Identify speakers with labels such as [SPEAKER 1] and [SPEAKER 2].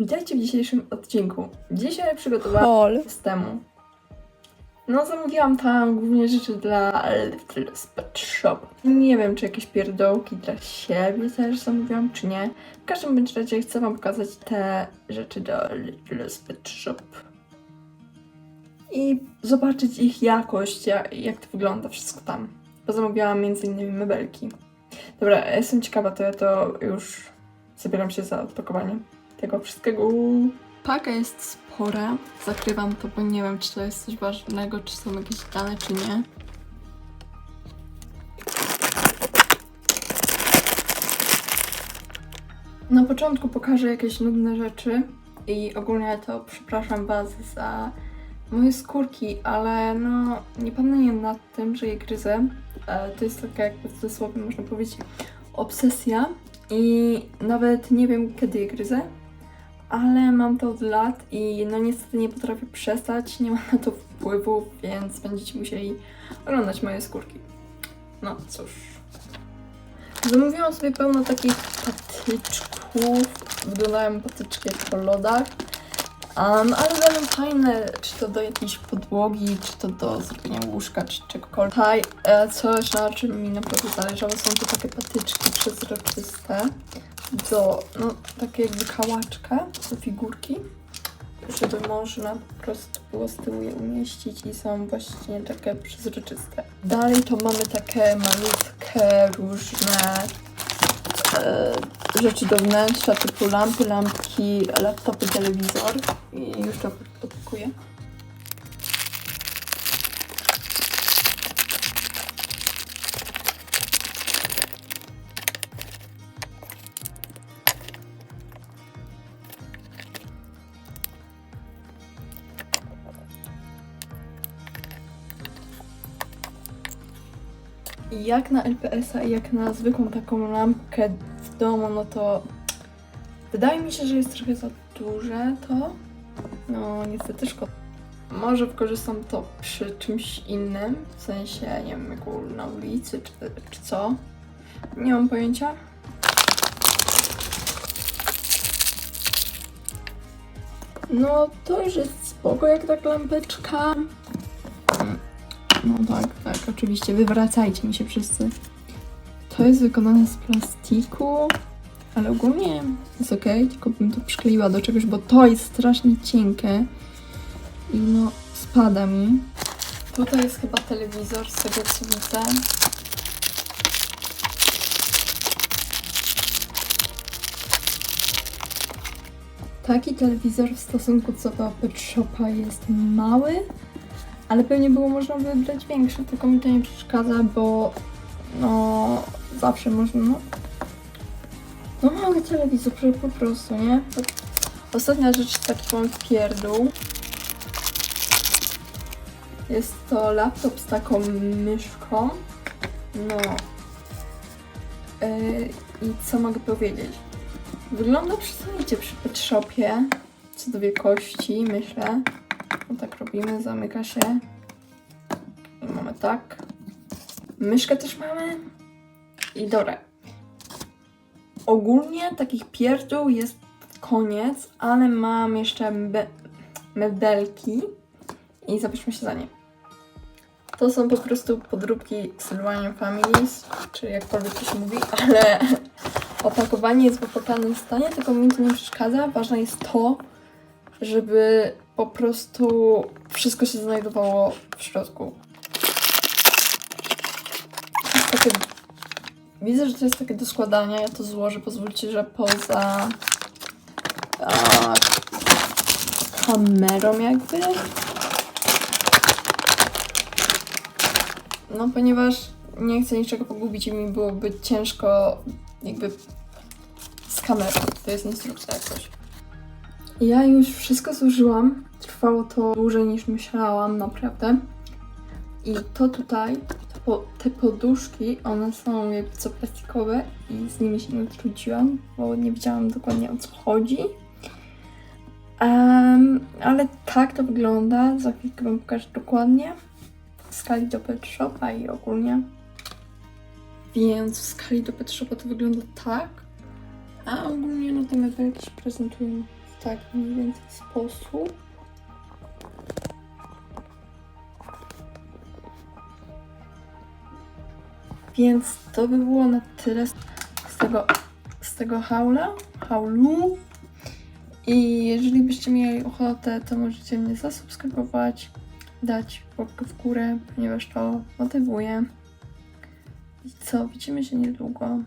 [SPEAKER 1] Witajcie w dzisiejszym odcinku. Dzisiaj przygotowałam
[SPEAKER 2] Hol.
[SPEAKER 1] z temu. No, zamówiłam tam głównie rzeczy dla Little's Pet Shop. Nie wiem, czy jakieś pierdołki dla siebie też zamówiłam, czy nie. W każdym bądź razie chcę wam pokazać te rzeczy do Little's Pet Shop. I zobaczyć ich jakość, jak, jak to wygląda wszystko tam. Bo zamówiłam m.in. mebelki. Dobra, ja jestem ciekawa, to ja to już zabieram się za odpakowanie tego wszystkiego. Paka jest spora. Zakrywam to, bo nie wiem, czy to jest coś ważnego, czy są jakieś dane, czy nie. Na początku pokażę jakieś nudne rzeczy i ogólnie to przepraszam Was za moje skórki, ale no nie panuję nad tym, że je gryzę. E, To jest taka jakby w cudzysłowie można powiedzieć obsesja i nawet nie wiem kiedy je gryzę, ale mam to od lat i no niestety nie potrafię przestać, nie mam na to wpływu, więc będziecie musieli oglądać moje skórki. No cóż. Zamówiłam sobie pełno takich patyczków, wyglądają patyczki jak po lodach, um, ale będą fajne, czy to do jakiejś podłogi, czy to do zrobienia łóżka, czy czegokolwiek. Tutaj e, coś, na czym mi naprawdę zależało, są to takie patyczki przezroczyste do, no, takie jakby kałaczka do figurki, żeby można po prostu było z tyłu je umieścić i są właśnie takie przezroczyste. Dalej to mamy takie malutkie, różne e, rzeczy do wnętrza, typu lampy, lampki, laptopy, telewizor i już to odpakuję. Jak na LPS-a i jak na zwykłą taką lampkę w domu, no to wydaje mi się, że jest trochę za duże to. No niestety szkoda. Może wykorzystam to przy czymś innym, w sensie, nie wiem, jak na ulicy czy, czy co. Nie mam pojęcia. No to już jest spoko jak tak lampeczka. No tak, tak, oczywiście. Wywracajcie mi się wszyscy. To jest wykonane z plastiku, ale ogólnie jest ok, tylko bym to przykleiła do czegoś, bo to jest strasznie cienkie i no spada mi. Tutaj jest chyba telewizor z tego co widzę. Taki telewizor w stosunku co do Pet Shopa jest mały, ale pewnie było można wybrać większy, tylko mi to nie przeszkadza, bo no zawsze można, no, no mały telewizor po prostu, nie? Ostatnia rzecz, taki mam pierdół. Jest to laptop z taką myszką. No. Yy, I co mogę powiedzieć? Wygląda przyzwoicie przy Pet Shopie. Co do wielkości, myślę. Tak robimy, zamyka się. I mamy tak. Myszkę też mamy. I dobra. Ogólnie takich pierdół jest koniec, ale mam jeszcze me mebelki i zabierzmy się za nie. To są po prostu podróbki Sylvanian Families, czy jakkolwiek to się mówi, ale opakowanie jest w opłakanym stanie, tylko mi to nie przeszkadza. Ważne jest to, żeby po prostu wszystko się znajdowało w środku. Takie... Widzę, że to jest takie do składania. Ja to złożę. Pozwólcie, że poza a, kamerą jakby. No, ponieważ nie chcę niczego pogubić i mi byłoby ciężko jakby z kamerą. To jest instrukcja jakoś. Ja już wszystko zużyłam. Trwało to dłużej niż myślałam, naprawdę. I to tutaj, to po, te poduszki, one są jakby co plastikowe i z nimi się nie trudziłam, bo nie wiedziałam dokładnie o co chodzi. Em, ale tak to wygląda. Za chwilkę Wam pokażę dokładnie. W skali do Pet Shopa i ogólnie. Więc w skali do Pet Shopa to wygląda tak. A ogólnie no te mebelki się prezentują tak mniej więcej sposób. Więc to by było na tyle z tego, z tego haula, haulu. I jeżeli byście mieli ochotę, to możecie mnie zasubskrybować, dać łapkę w górę, ponieważ to motywuje. I co, widzimy się niedługo.